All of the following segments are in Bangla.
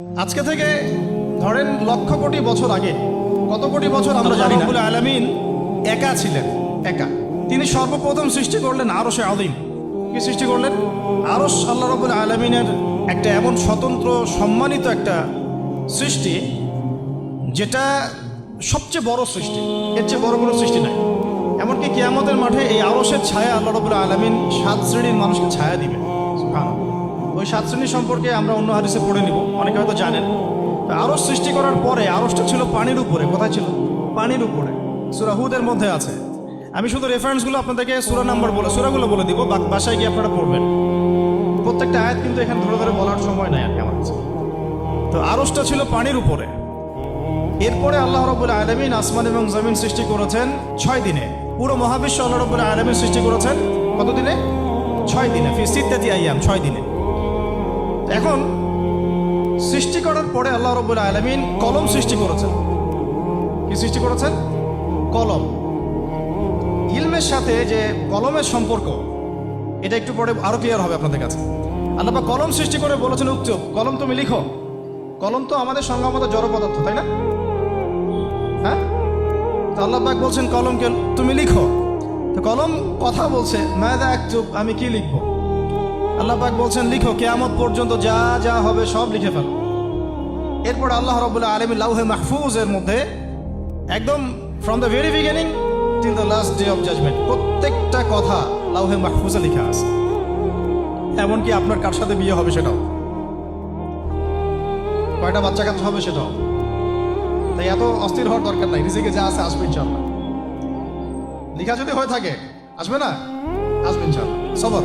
আজকে থেকে ধরেন লক্ষ কোটি বছর আগে, কত কোটি বছর আমরা জানি না। আলামিন একা ছিলেন, একা। তিনি সর্বপ্রথম সৃষ্টি করলেন আরও সে আদিম কি সৃষ্টি করলেন? আরস আল্লাহ রবুল আলমিনের একটা এমন স্বতন্ত্র, সম্মানিত একটা সৃষ্টি, যেটা সবচেয়ে বড় সৃষ্টি। এর চেয়ে বড় কোনো সৃষ্টি নাই। এমনকি কেয়ামতের মাঠে এই আরসের ছায়া আল্লাহ রবুল আলমিন সাত শ্রেণির মানুষকে ছায়া দিবে সুবহানাল্লাহ। ওই সাত শ্রেণি সম্পর্কে আমরা অন্য হাদিসে পড়ে নিব, অনেকে হয়তো জানেন। আরস সৃষ্টি করার পরে আরসটা ছিল পানির উপরে, কোথায় ছিল? পানির উপরে। সুরাহুদের মধ্যে আছে। আমি শুধু রেফারেন্সগুলো আপনাদেরকে সুরা নাম্বার বলে সুরাগুলো বলে দিব বাসায় গিয়ে আপনারা পড়বেন। প্রত্যেকটা আয়াত কিন্তু এখানে ধরে ধরে বলার সময় নাই আর আমার তো আরসটা ছিল পানির উপরে। এরপরে আল্লাহ রবুল আলমিন আসমান এবং জমিন সৃষ্টি করেছেন ছয় দিনে। পুরো মহাবিশ্ব আল্লাহ রবুল আলমিন সৃষ্টি করেছেন কত দিনে? ছয় দিনে ফিসিত্যাদি আইয়াম, ছয় দিনে। এখন সৃষ্টি করার পরে আল্লাহ রবুল আলমিন কলম সৃষ্টি করেছেন। কি সৃষ্টি করেছেন? কলম। ইলমের সাথে যে কলমের সম্পর্ক, এটা একটু পরে আরও ক্লিয়ার হবে আপনাদের কাছে। আল্লাহ কলম সৃষ্টি করে বলেছেন উক্তব কলম তুমি লিখো। কলম তো আমাদের সংজ্ঞামত জড় পদার্থ, তাই না? হ্যাঁ? তো আল্লাহ পাক বলছেন, কলমকে তুমি লিখো। তো কলম কথা বলছে মায়দা একটু আমি কি লিখব? আল্লাহ পাক বলছেন, লিখো, কেয়ামত পর্যন্ত যা যা হবে সব লিখে ফেলো। এরপর আল্লাহ রবুল্লাহ আলমী লাউহে মাহফুজের মধ্যে একদম from the very beginning till the last day of judgement প্রত্যেকটা কথা লাউহে মাহফুজে লেখা আছে। এমনকি আপনার কার সাথে বিয়ে হবে সেটাও। কয়টা বাচ্চা কাচ্চা হবে সেটাও। তাই এত অস্থির হওয়ার দরকার নাই, নিজেকে যা আছে আসবে ইনশাল্লাহ লেখা যদি হয়ে থাকে, আসবে না? আসবে ইনশাল্লাহ সবর।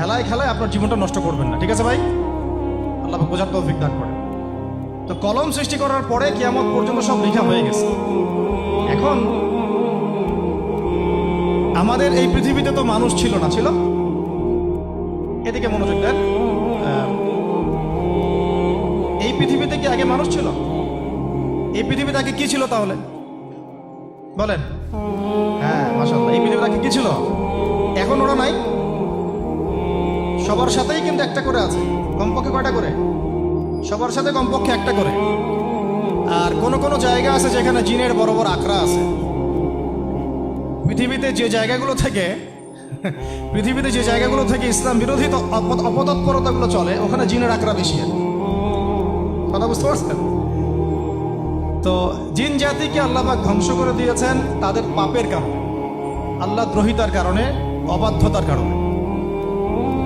খেলায় খেলায় আপনার জীবনটা নষ্ট করবেন না। ঠিক আছে ভাই? আল্লাহ বোঝার তৌফিক দান করে তো কলম সৃষ্টি করার পরে কিয়ামত পর্যন্ত সব লেখা হয়ে গেছে। এখন আমাদের এই পৃথিবীতে তো মানুষ ছিল না, ছিল? এদিকে মনোযোগ দেন। এই পৃথিবীতে কি আগে মানুষ ছিল? এই পৃথিবীতে আগে কি ছিল তাহলে? বলেন। হ্যাঁ মাসাল্লাহ এই পৃথিবীতে আগে কি ছিল? এখন ওরা নাই? সবার সাথেই কিন্তু একটা করে আছে। কমপক্ষে কয়টা করে? সবার সাথে কমপক্ষে একটা করে। আর কোন কোন জায়গা আছে যেখানে জিনের বড় বড় আখড়া আছে। পৃথিবীতে যে জায়গাগুলো থেকে, পৃথিবীতে যে জায়গাগুলো থেকে ইসলাম বিরোধী অপতৎপরতাগুলো চলে, ওখানে জিনের আখড়া বেশি আর কথা বুঝতে পারছেন? তো জিন জাতিকে আল্লাহবাক ধ্বংস করে দিয়েছেন তাদের পাপের কারণে। আল্লাহ দ্রোহিতার কারণে, অবাধ্যতার কারণে।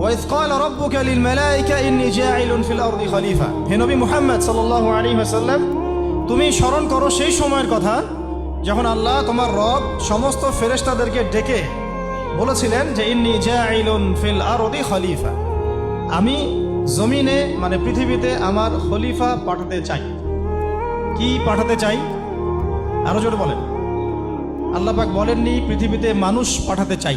ওয়াইজ কল রব্বুকা লিল মালাইকা ইন্নী জাঈলুন ফিল আরদি খলিফা হে নবী মুহাম্মদ সাল্লাল্লাহু আলাইহি তুমি স্মরণ করো সেই সময়ের কথা যখন আল্লাহ তোমার রব সমস্ত ফেরেশতাদেরকে ডেকে বলেছিলেন যে, ইন্নি জাঈলুন ফিল আরদি খলিফা। আমি জমিনে মানে পৃথিবীতে আমার খলিফা পাঠাতে চাই। কি পাঠাতে চাই? আরও জোর বলেন। আল্লাপাক বলেননি, পৃথিবীতে মানুষ পাঠাতে চাই।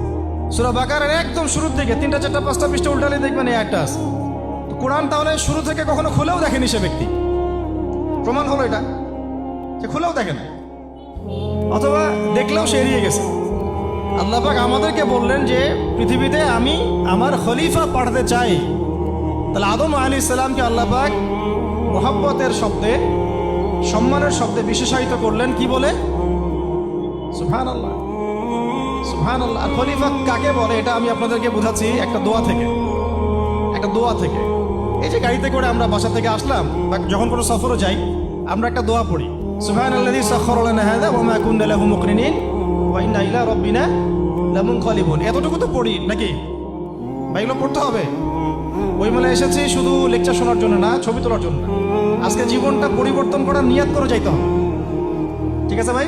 সুরা বাকারের একদম শুরুর দিকে তিনটা, চারটা, পাঁচটা পৃষ্ঠা উল্টালে দেখবেন এই একটা আছে। কোরআন তাহলে শুরু থেকে কখনো খুলেও দেখেনি সে ব্যক্তি। প্রমাণ হলো এটা সে খুলেও দেখে না অথবা দেখলেও সে এড়িয়ে গেছে। আল্লাহ পাক আমাদেরকে বললেন যে, পৃথিবীতে আমি আমার খলিফা পাঠাতে চাই। তাহলে আদম আলী ইসলামকে আল্লাহ পাক মোহাব্বতের শব্দে, সম্মানের শব্দে বিশেষায়িত করলেন কি বলে? সুফান আল্লাহ সুফান আল্লাহ খলিফা কাকে বলে এটা আমি আপনাদেরকে বোঝাচ্ছি একটা দোয়া থেকে। একটা দোয়া থেকে। এই যে গাড়িতে করে আমরা বাসা থেকে আসলাম, বা যখন কোনো সফরে যাই, আমরা একটা দোয়া পড়ি। সুবহান আল্লাযী সাখখারা লানা হাযা ওয়া মা কুননা লাহু মুকরিনিন ওয়া ইন্না ইলা রাব্বিনা লামুনকালিবুন। এতটুকু তো পড়ি, নাকি? বা পড়তে হবে? ওই মেলে এসেছি, শুধু লেকচার শোনার জন্য না, ছবি তোলার জন্য। আজকে জীবনটা পরিবর্তন করার নিয়াত করে যাইতে হবে। ঠিক আছে ভাই?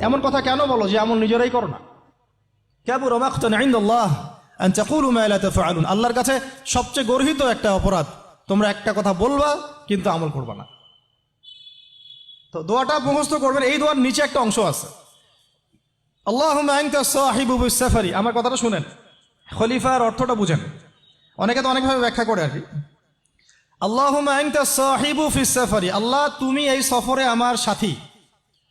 এমন কথা কেন বলো যে আমল নিজেরাই করো না? কাবুর তাফআলুন। আল্লাহর কাছে সবচেয়ে গর্হিত একটা অপরাধ। তোমরা একটা কথা বলবা, কিন্তু আমল করবা না। তো দোয়াটা মুখস্থ করবেন, এই দোয়ার নিচে একটা অংশ আছে। বিস-সাফারি। আমার কথাটা শুনেন। খলিফার অর্থটা বুঝেন। অনেকে তো অনেকভাবে ব্যাখ্যা করে আর কি। ফিস সাফারি আল্লাহ, তুমি এই সফরে আমার সাথী।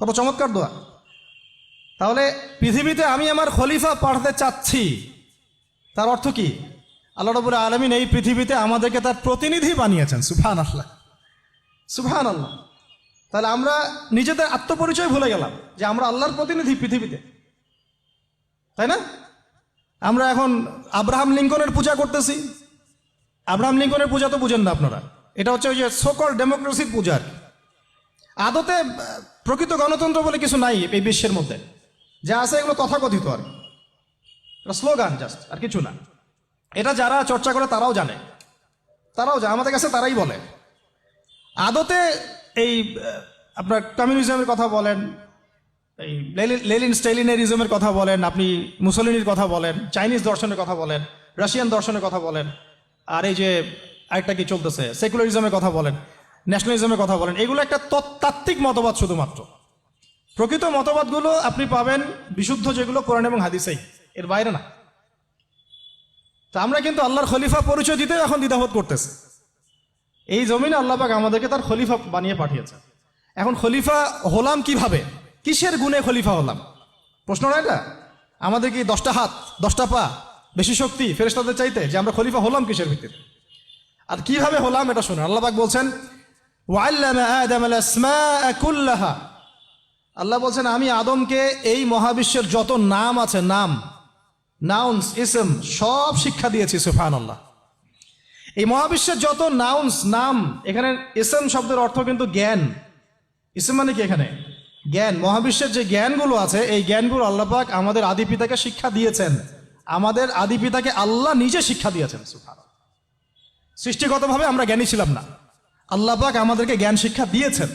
কত চমৎকার দোয়া। তাহলে পৃথিবীতে আমি আমার খলিফা পাঠাতে চাচ্ছি। তার অর্থ কি? আল্লাহ রবুল আলমিন এই পৃথিবীতে আমাদেরকে তার প্রতিনিধি বানিয়েছেন সুফান আল্লাহ সুফান আল্লাহ তাহলে আমরা নিজেদের আত্মপরিচয় ভুলে গেলাম যে আমরা আল্লাহর প্রতিনিধি পৃথিবীতে। তাই না? আমরা এখন আব্রাহাম লিঙ্কনের পূজা করতেছি। আব্রাহাম লিঙ্কনের পূজা তো বুঝেন না আপনারা। এটা হচ্ছে ওই যে সকল ডেমোক্রেসির পূজার আদতে প্রকৃত গণতন্ত্র বলে কিছু নাই এই বিশ্বের মধ্যে। যা আছে এগুলো তথাকথিত আর স্লোগান জাস্ট আর কিছু না। এটা যারা চর্চা করে তারাও জানে। তারাও জানে, আমাদের কাছে তারাই বলে। আদতে এই আপনার কমিউনিজমের কথা বলেন, এই লেলিন- স্টেলিনারিজমের কথা বলেন, আপনি মুসলিনির কথা বলেন, চাইনিজ দর্শনের কথা বলেন, রাশিয়ান দর্শনের কথা বলেন, আর এই যে আরেকটা কি চলতেছে, সেকুলারিজমের কথা বলেন ন্যাশনালিজমের কথা বলেন, এগুলো একটা তাত্ত্বিক মতবাদ শুধুমাত্র। প্রকৃত মতবাদগুলো আপনি পাবেন বিশুদ্ধ যেগুলো কোরআন এবং হাদিসেই, এর বাইরে না। তা আমরা কিন্তু আল্লাহর খলিফা পরিচয় দিতে এখন দ্বিধাবোধ করতেছে। এই জমিনে আল্লাহ পাক আমাদেরকে তার খলিফা বানিয়ে পাঠিয়েছে এখন খলিফা হলাম কীভাবে? কিসের গুণে খলিফা হলাম? প্রশ্ন না এটা? আমাদের কি দশটা হাত, দশটা পা বেশি শক্তি ফেরেশতাদের চাইতে যে আমরা খলিফা হলাম কিসের ভিত্তিতে? আর কীভাবে হলাম এটা শুনুন। আল্লাহ পাক বলছেন আল্লাহ বলছেন, আমি আদমকে এই মহাবিশ্বের যত নাম আছে, নাম নাউন্স ইসম সব শিক্ষা দিয়েছি সুফান আল্লাহ এই মহাবিশ্বের যত নাউন্স নাম, এখানে ইসম শব্দের অর্থ কিন্তু জ্ঞান। ইসম মানে কি এখানে? জ্ঞান। মহাবিশ্বের যে জ্ঞানগুলো আছে, এই জ্ঞানগুলো আল্লাহ পাক আমাদের আদি পিতাকে শিক্ষা দিয়েছেন। আমাদের আদি পিতাকে আল্লাহ নিজে শিক্ষা দিয়েছেন সুফান সৃষ্টিগতভাবে আমরা জ্ঞানী ছিলাম না। আল্লাহ পাক আমাদেরকে জ্ঞান শিক্ষা দিয়েছেন।